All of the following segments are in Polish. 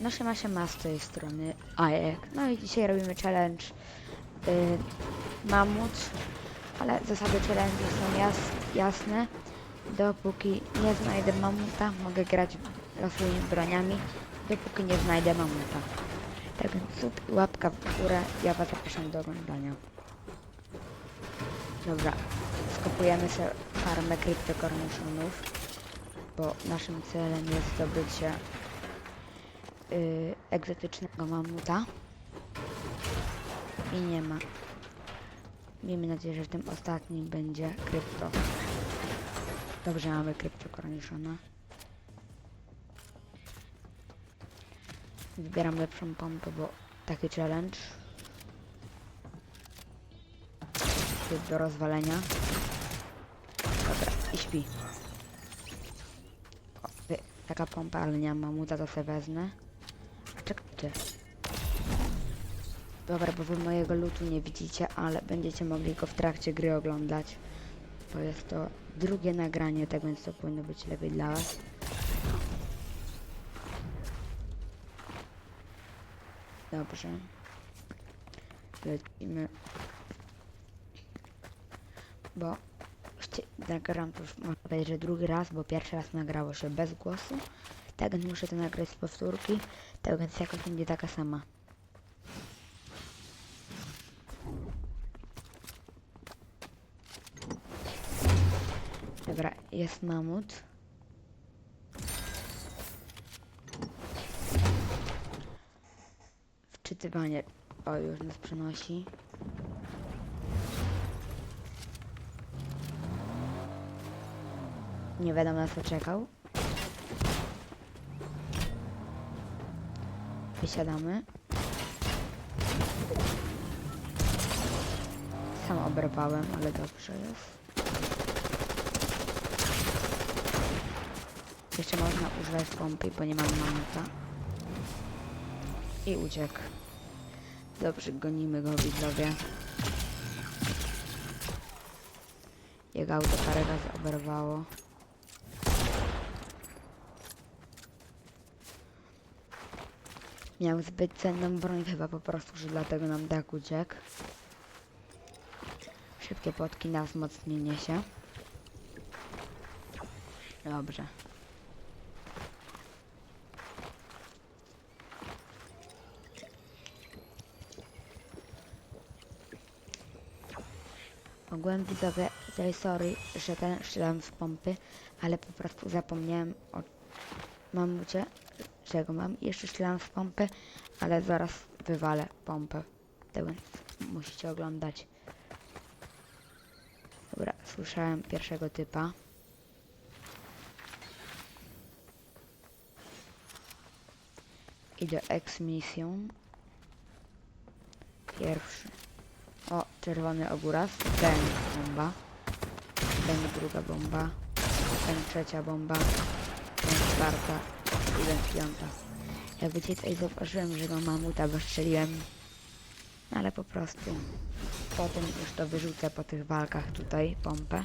No się ma się ma z tej strony Ajek. No i dzisiaj robimy challenge y, mamut, ale zasady challenge są jas, jasne. Dopóki nie znajdę mamuta, mogę grać losowymi broniami, dopóki nie znajdę mamuta. Tak więc sub i łapka w górę, ja was zapraszam do oglądania. Dobra, skopujemy sobie farmę kryptokorniszonów, bo naszym celem jest zdobycie y, egzotycznego mamuta. I nie ma. Miejmy nadzieję, że w tym ostatnim będzie krypto. Dobrze, mamy krypto korniszona. Wybieram lepszą pompę, bo taki challenge. Do rozwalenia. Dobra, i śpi. O, taka pompa, ale nie mam mamuta, to sobie wezmę. Dobra, bo wy mojego lutu nie widzicie, ale będziecie mogli go w trakcie gry oglądać. Bo jest to drugie nagranie, tak więc to powinno być lepiej dla was. Dobrze. Lecimy. Bo nagram to już można powiedzieć, że drugi raz, bo pierwszy raz nagrało się bez głosu. Tak więc muszę to nagrać z powtórki, tak więc jakoś będzie taka sama. Dobra, jest mamut. Wczytywanie. O, już nas przenosi. Nie wiadomo na co czekał. Wysiadamy. Sam oberwałem, ale dobrze jest. Jeszcze można używać pompy, bo nie mam mamuta. I uciekł. Dobrze, gonimy go widzowie. Jego auto parę razy oberwało. Miał zbyt cenną broń chyba po prostu, że dlatego nam tak uciekł. Szybkie potki na wzmocnienie się. Dobrze. Mogłem widzowie, sorry, że ten strzelam z pompy, ale po prostu zapomniałem o mamucie, że go mam. Jeszcze strzelam z pompy, ale zaraz wywalę pompę. Więc musicie oglądać. Dobra, słyszałem pierwszego typa. Idę X-Mission. Pierwszy. O, czerwony ogóraz. Ten bomba. Ten druga bomba. Ten trzecia bomba. Ten czwarta. Ten piąta. Jak wiecie, tutaj zauważyłem, że go mamuta, bo strzeliłem. Ale po prostu. Potem już to wyrzucę po tych walkach tutaj, pompę.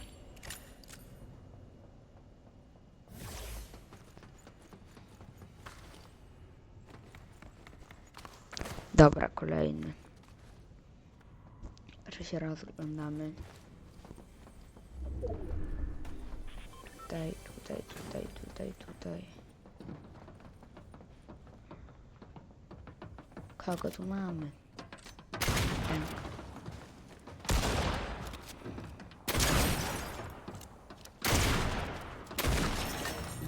Dobra, kolejny. Czy się rozglądamy? Tutaj, tutaj, tutaj, tutaj, tutaj. Kogo tu mamy?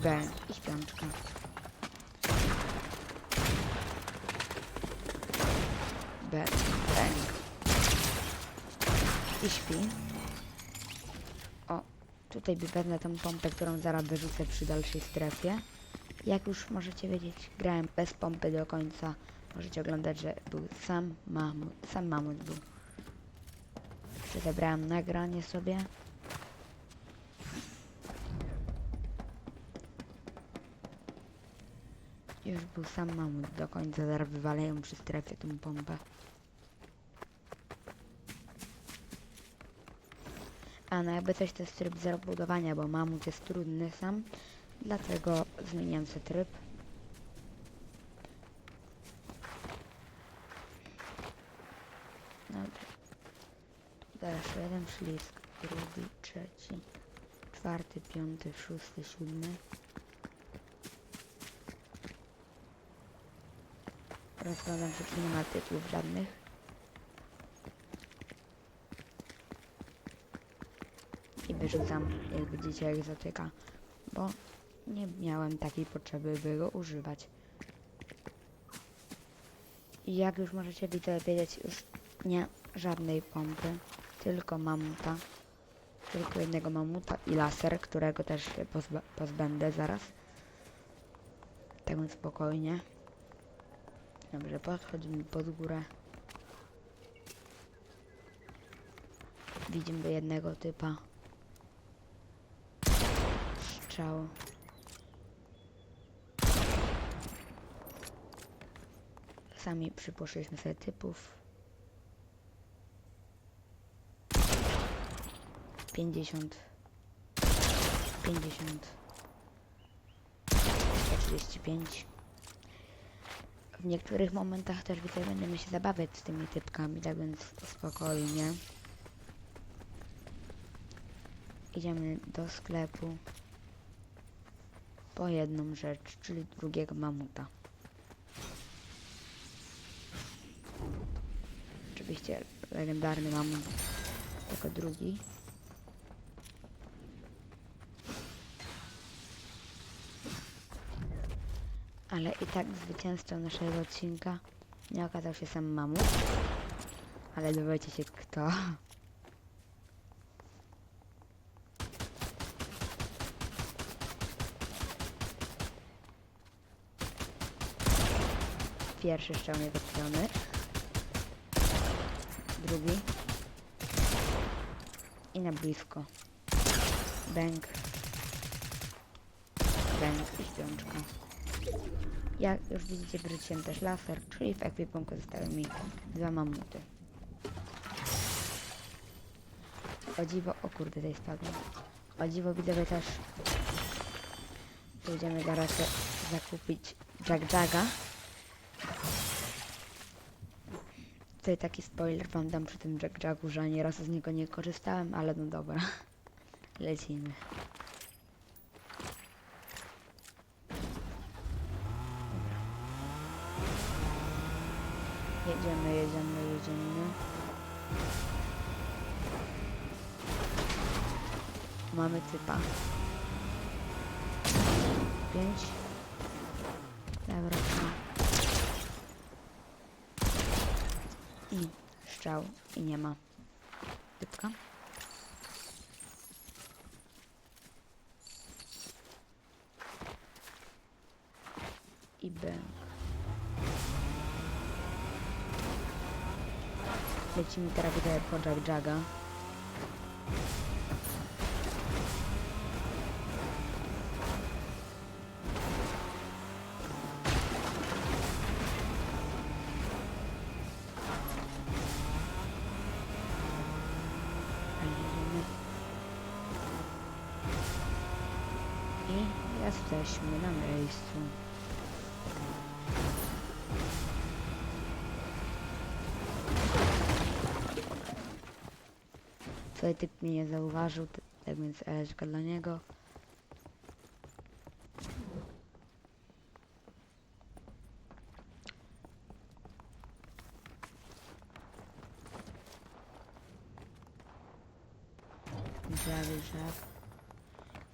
Ben i śpiączka. Ben, bang. I śpi. O, tutaj wezmę tą pompę, którą zaraz wyrzucę przy dalszej strefie. Jak już możecie wiedzieć, grałem bez pompy do końca. Możecie oglądać, że był sam mamut, sam mamut był. Zebrałem nagranie sobie. Już był sam mamut do końca, zaraz wywalają przy strefie tą pompę. A no jakby coś to jest tryb zero budowania, bo mamut jest trudny sam, dlatego zmieniam sobie tryb. Dobra. Tu Ślisk, drugi, trzeci, czwarty, piąty, szósty, siódmy. Rozglądam się, czy nie ma tytułów żadnych. I wyrzucam, jak widzicie, egzotyka, bo nie miałem takiej potrzeby, by go używać. I jak już możecie wiedzieć, już nie żadnej pompy, tylko mamuta. Tylko jednego mamuta i laser, którego też się pozbędę zaraz. Tak spokojnie. Dobrze, podchodzimy pod górę. Widzimy jednego typa. Strzał. Sami przypuszczyliśmy sobie typów. 50 50 35 W niektórych momentach też widzę, będziemy się zabawiać z tymi typkami, tak więc spokojnie. Idziemy do sklepu po jedną rzecz, czyli drugiego mamuta. Oczywiście legendarny mamut jako drugi. Ale i tak zwycięzcą naszego odcinka nie okazał się sam mamut. Ale dowiecie się kto. Pierwszy strzał nie trafiony. Drugi. I na blisko. Bęk. Bęk i śpiączka. Jak już widzicie, wróciłem też laser, czyli w ekwipunku zostały mi dwa mamuty. O dziwo, o kurde, tej spadłem. O dziwo widzowie też pójdziemy zaraz zakupić Jack Jagga. Tutaj taki spoiler wam dam przy tym Jack Jaggu, że ani razu z niego nie korzystałem, ale no dobra. Lecimy. Mamy typa. Pięć. Dobra. I strzał. I nie ma. Typka. I bęk. Lecimy teraz Jack Jaga. Jesteśmy na miejscu. Tutaj typ mnie nie zauważył, tak więc eleczka dla niego.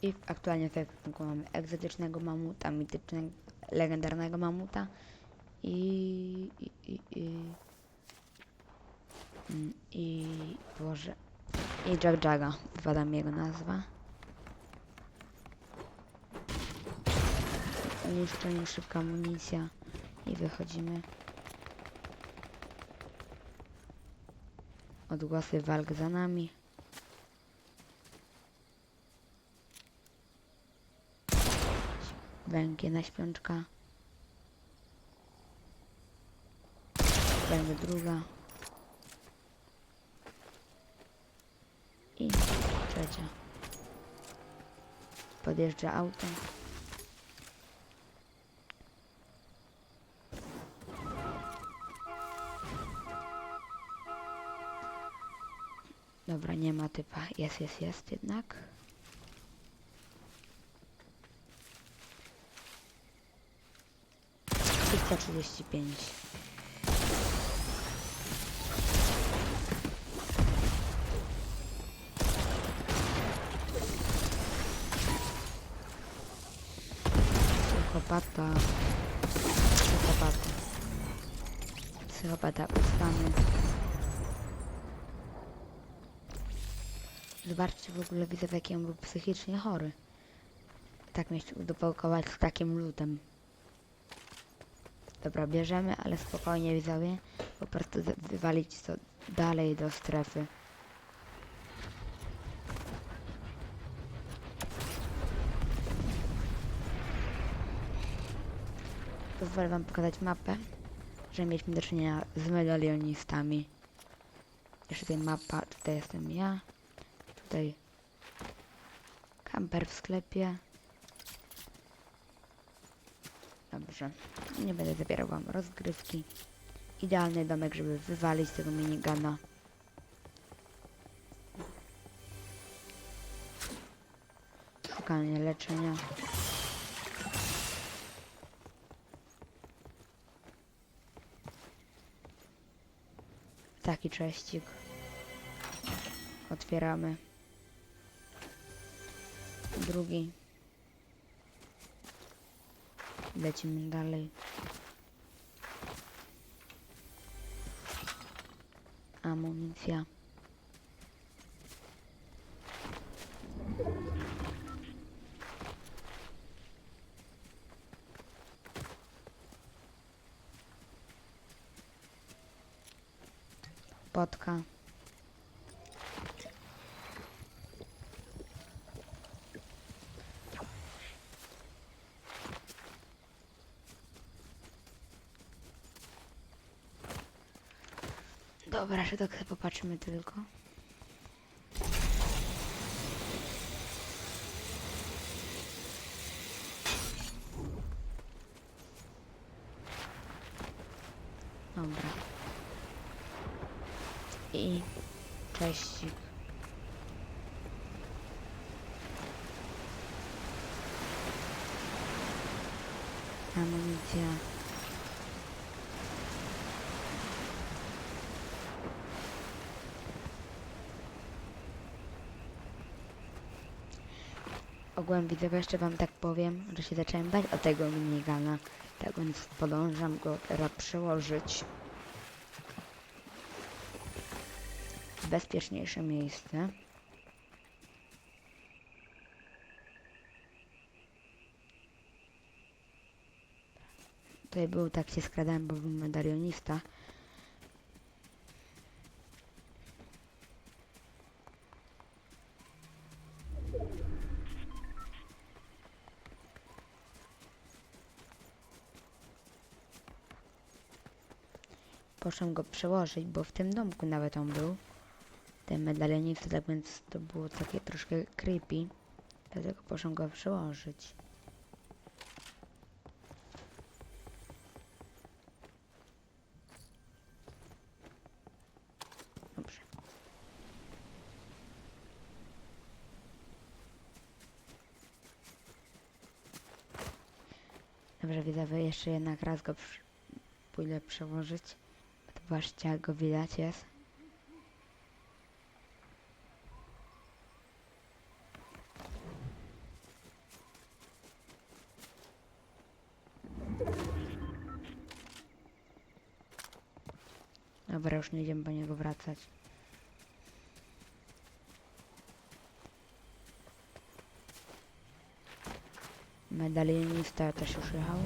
I aktualnie w ekwipunku mamy egzotycznego mamuta, mitycznego, legendarnego mamuta i... i, i, i Mm, i Boże. I Jack Jaga. Wpada mi jego nazwa. Niszczenie, szybka amunicja. I wychodzimy. Odgłosy walk za nami. Węgiel na śpiączka. Będzie druga. I trzecia. Podjeżdża auto. Dobra, nie ma typa. Jest, jest, jest jednak. Trzysta trzydzieści pięć. Psychopata. Psychopata. Psychopata uznany. Zobaczcie w ogóle widzę jaki on był psychicznie chory. Tak mnie chciał dopakować z takim lutem. Dobra, bierzemy, ale spokojnie widzowie. Po prostu wywalić to dalej do strefy. Pozwolę wam pokazać mapę, że mieliśmy do czynienia z medalionistami. Jeszcze tutaj mapa, tutaj jestem ja. Tutaj kamper w sklepie. Dobrze, nie będę zabierał wam rozgrywki. Idealny domek, żeby wywalić tego minigana. Szukanie leczenia. Taki cześcik. Otwieramy. Drugi. Lecimy dalej. Amunicja. Potka. Dobra, jeszcze tak sobie popatrzymy tylko. Dobra. I cześcik. Amunicja. Ogółem widzowie jeszcze wam tak powiem, że się zacząłem bać o tego minigana. Tak więc podążam go teraz przełożyć w bezpieczniejsze miejsce. Tutaj był, tak się skradałem, bo był medalionista. Poszłam go przełożyć, bo w tym domku nawet on był. Ten medalionista, tak więc to było takie troszkę creepy. Dlatego poszłam go przełożyć. Dobrze. Dobrze, widzowie, jeszcze jednak raz go przy... pójdę przełożyć. Zobaczcie, jak go widać jest. Dobra, już nie idziemy po niego wracać. Medalionista też już jechał.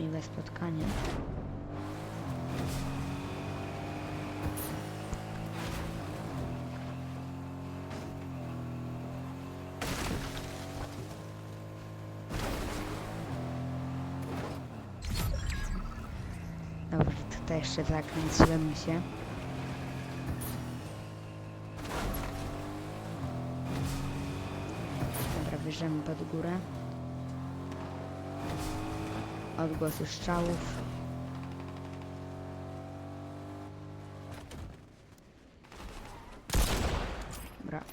Miłe spotkanie. Dobrze, tutaj jeszcze zakręciłem się. Dobra, bierzemy pod górę odgłosy strzałów. Dobra.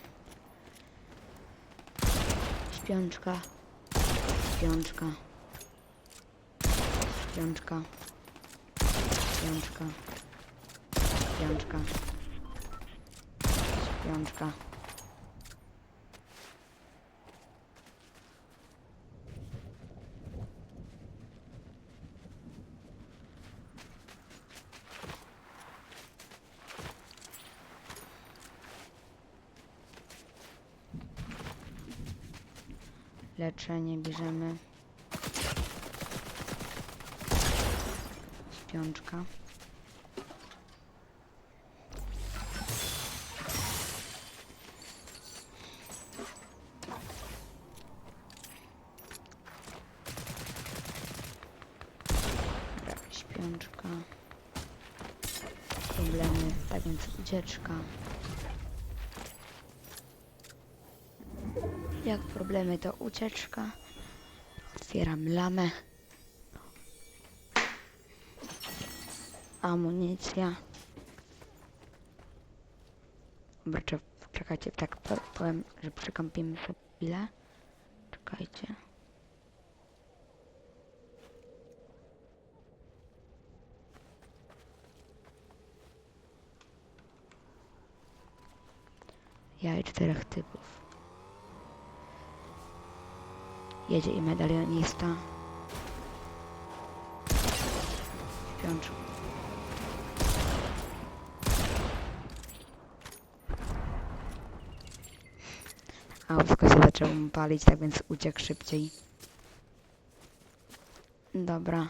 Śpiączka. Śpiączka. Śpiączka. Śpiączka. Śpiączka. Śpiączka. Leczenie bierzemy. Śpiączka. Śpiączka. Problemy, tak więc ucieczka. Jak problemy to ucieczka. Otwieram lamę. Amunicja. Dobra, cze- czekajcie, tak po- powiem, że przekąpimy sobie chwilę. Czekajcie. Jaj czterech typów. Jedzie i medalionista. Śpiączka. A wszystko się zaczęło mu palić, tak więc uciekł szybciej. Dobra.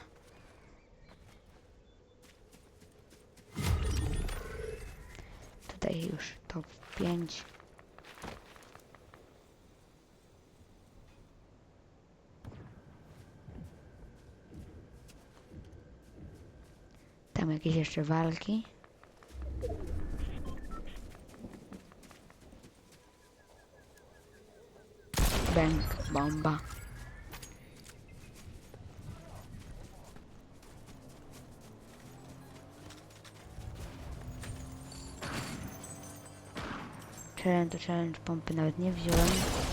Tutaj już top 5. Tam jakieś jeszcze walki. Bęk, bomba. Challenge to challenge pompy nawet nie wziąłem.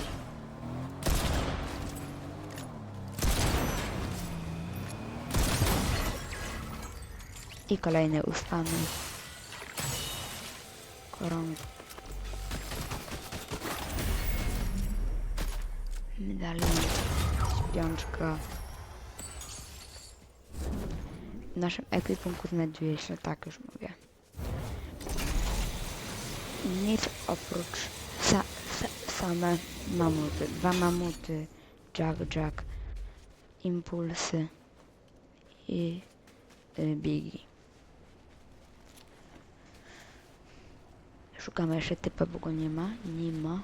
I kolejne ustany. Koronka. Medalion. Śpiączka. W naszym ekwipunku znajduje się, tak już mówię, nic oprócz sa, sa, same mamuty. Dwa mamuty, Jack Jack, impulsy i y, Biggie. Szukamy jeszcze typa, bo go nie ma. Nie ma.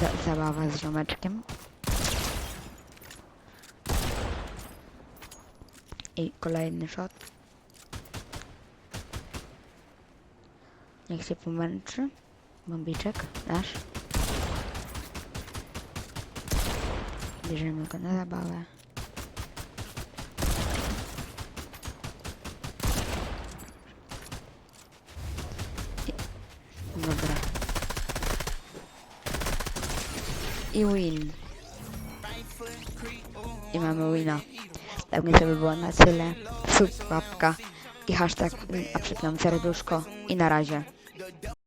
Za zabawa z ziomeczkiem. I kolejny shot. Niech się pomęczy. Bombiczek nasz. Bierzemy go na zabawę. Dobra. I win. I mamy wina. Tak więc to by było na tyle. Sub, i hashtag, a przypomnę serduszko. I na razie.